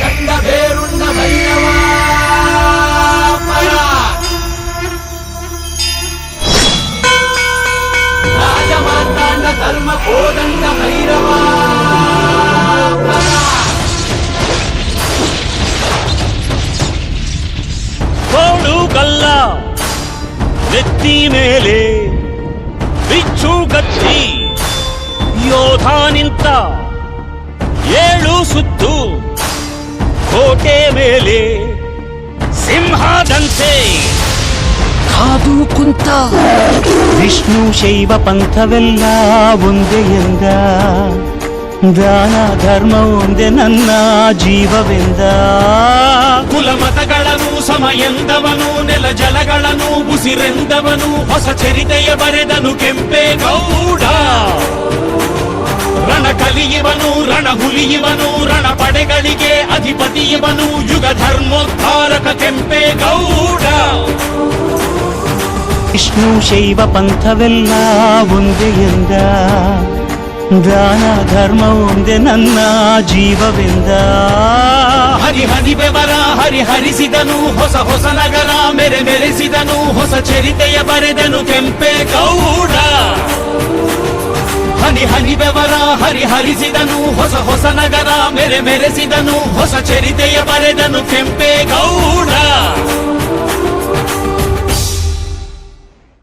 గండ పేరున్న భైరవా పరా. రాజమార్తాండ ధర్మ కోదండ భైరవా పరా. ಕೋಡು ಕಲ್ಲ ನೆತ್ತಿ ಮೇಲೆ ಬಿಚ್ಚು ಗತ್ತಿ ಯೋಧ ನಿಂತ ಏಳು ಸುತ್ತು ಕೋಟೆ ಮೇಲೆ ಸಿಂಹದಂತೆ ಕಾದು ಕುಂತ ವಿಷ್ಣು ಶೈವ ಪಂಥವೆಲ್ಲ ಒಂದೇ ಎಂದ ದಾನ ಧರ್ಮ ಒಂದೇ ನನ್ನ ಜೀವವೆಂದ ಕುಲ ಮತಗಳನ್ನು ಸಮಯಂದವನು ನೆಲ ಜಲಗಳನ್ನು ಉಸಿರೆಂದವನು ಹೊಸ ಚರಿತೆಯ ಬರೆದನು ಕೆಂಪೇಗೌಡ ರಣ ಕಲಿಯುವನು ರಣ ಹುಲಿಯುವನು ರಣ ಪಡೆಗಳಿಗೆ ಅಧಿಪತಿಯವನು ಯುಗ ಧರ್ಮೋದ್ಧಾರಕ ಕೆಂಪೇಗೌಡ ವಿಷ್ಣು ಶೈವ ಪಂಥವೆಲ್ಲ ಒಂದೇ ಎಂದ ದಾನ ಧರ್ಮ ಒಂದೇ ನನ್ನ ಜೀವವೆಂದ ಹರಿ ಹರಿ ಬೆವರ ಹರಿ ಹರಿಸಿದನು ಹೊಸ ಹೊಸ ನಗರ ಮೆರೆ ಮೆರೆಸಿದನು ಹೊಸ ಚರಿತೆಯ ಬರೆದನು ಕೆಂಪೇಗೌಡ ಬೆವರ ಹರಿ ಹರಿಸಿದನು ಹೊಸ ಹೊಸ ನಗರ ಮೆರೆ ಮೆರೆಸಿದನು ಹೊಸ ಚರಿತೆಯ ಬರೆದನು ಕೆಂಪೇಗೌಡ